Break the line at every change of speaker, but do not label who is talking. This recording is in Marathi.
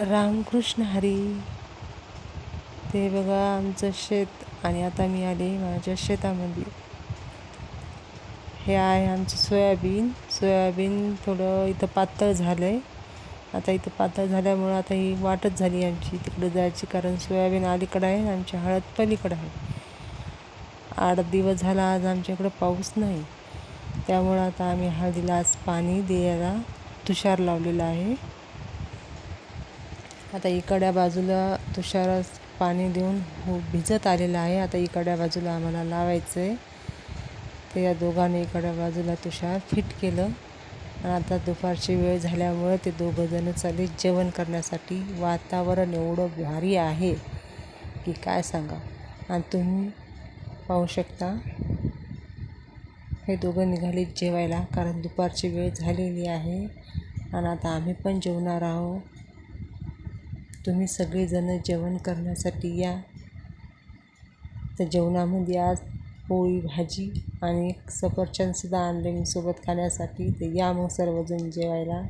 रामकृष्ण हरी. ते बघा आमचं शेत आणि आता मी आले माझ्या शेतामध्ये. हे आहे आमचं सोयाबीन. सोयाबीन थोडं इथं पातळ झालं आहे आता इथं पातळ झाल्यामुळं आता ही वाटच झाली आमची. तिकडं जायची कारण सोयाबीन अलीकडं आहे आणि आमची हळद पलीकडं आहे. आठ दिवस झाला आज आमच्याकडं पाऊस नाही. त्यामुळं आता आम्ही हळदीला आज पाणी द्यायला तुषार लावलेला आहे. आता इकड्या बाजूला तुषार पाणी देऊन हो भिजत आलेलं आहे. आता इकड्या बाजूला आम्हाला लावायचं आहे तर या दोघांनी इकड्या बाजूला तुषार फिट केलं. आणि आता दुपारची वेळ झाल्यामुळं ते दोघंजणं चालले जेवण करण्यासाठी. वातावरण एवढं भारी आहे की काय सांगा. आणि तुम्ही पाहू शकता हे दोघं निघाले जेवायला कारण दुपारची वेळ झालेली आहे. आणि आता आम्ही पण जेवणार आहोत. तुम्ही सगळेजणं जेवण करण्यासाठी या. तर जेवणामध्ये आज पोळी भाजी आणि एक सफरचंदसुद्धा आणले मी सोबत खाण्यासाठी. तर या मग सर्वजण जेवायला.